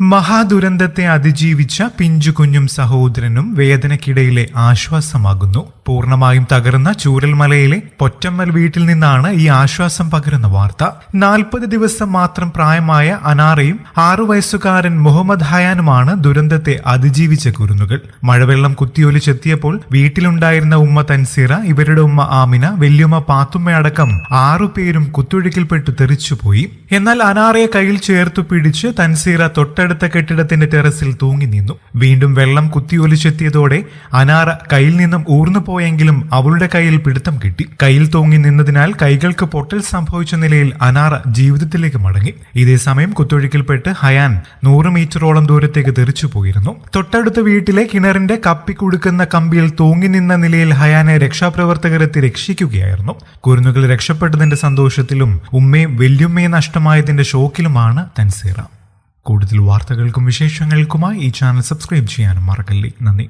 മഹാദുരന്തത്തെ അതിജീവിച്ച പിഞ്ചു കുഞ്ഞും സഹോദരനും വേദനക്കിടയിലെ ആശ്വാസമാകുന്നു. പൂർണമായും തകർന്ന ചൂരൽമലയിലെ പൊറ്റമ്മൽ വീട്ടിൽ നിന്നാണ് ഈ ആശ്വാസം പകരുന്ന വാർത്ത. നാൽപ്പത് ദിവസം മാത്രം പ്രായമായ അനാറയും ആറു വയസ്സുകാരൻ മുഹമ്മദ് ഹയാനുമാണ് ദുരന്തത്തെ അതിജീവിച്ച കുരുന്നുകൾ. മഴവെള്ളം കുത്തിയൊലിച്ചെത്തിയപ്പോൾ വീട്ടിലുണ്ടായിരുന്ന ഉമ്മ തൻസീറ ഇവരുടെ ഉമ്മ ആമിന വല്യുമ്മ പാത്തുമ്മയടക്കം ആറുപേരും കുത്തൊഴുക്കിൽപ്പെട്ടു തെറിച്ചുപോയി. എന്നാൽ അനാറയെ കയ്യിൽ ചേർത്തു പിടിച്ച് തൻസീറ തൊട്ടടുത്ത കെട്ടിടത്തിന്റെ ടെറസിൽ തൂങ്ങി നിന്നു വീണ്ടും വെള്ളം കുത്തിയൊലിച്ചെത്തിയതോടെ അനാറ കയ്യിൽ നിന്നും ഊർന്നു പോയെങ്കിലും അവളുടെ കയ്യിൽ പിടുത്തം കിട്ടി. കയ്യിൽ തൂങ്ങി നിന്നതിനാൽ കൈകൾക്ക് പൊട്ടൽ സംഭവിച്ച നിലയിൽ അനാറ ജീവിതത്തിലേക്ക് മടങ്ങി. ഇതേ സമയം കുത്തൊഴുക്കിൽപ്പെട്ട് ഹയാൻ നൂറ് മീറ്ററോളം ദൂരത്തേക്ക് തെറിച്ചു പോയിരുന്നു. തൊട്ടടുത്ത വീട്ടിലെ കിണറിന്റെ കപ്പി കൊടുക്കുന്ന കമ്പിയിൽ തൂങ്ങി നിന്ന നിലയിൽ ഹയാനെ രക്ഷാപ്രവർത്തകരെത്തി രക്ഷിക്കുകയായിരുന്നു. കുരുന്നുകൾ രക്ഷപ്പെട്ടതിന്റെ സന്തോഷത്തിലും ഉമ്മയും വല്യുമ്മയും നഷ്ടമായതിന്റെ ഷോക്കിലുമാണ് തൻസീറ. കൂടുതൽ വാർത്തകൾക്കും വിശേഷങ്ങൾക്കുമായി ഈ ചാനൽ സബ്സ്ക്രൈബ് ചെയ്യാനും മറക്കല്ലേ. നന്ദി.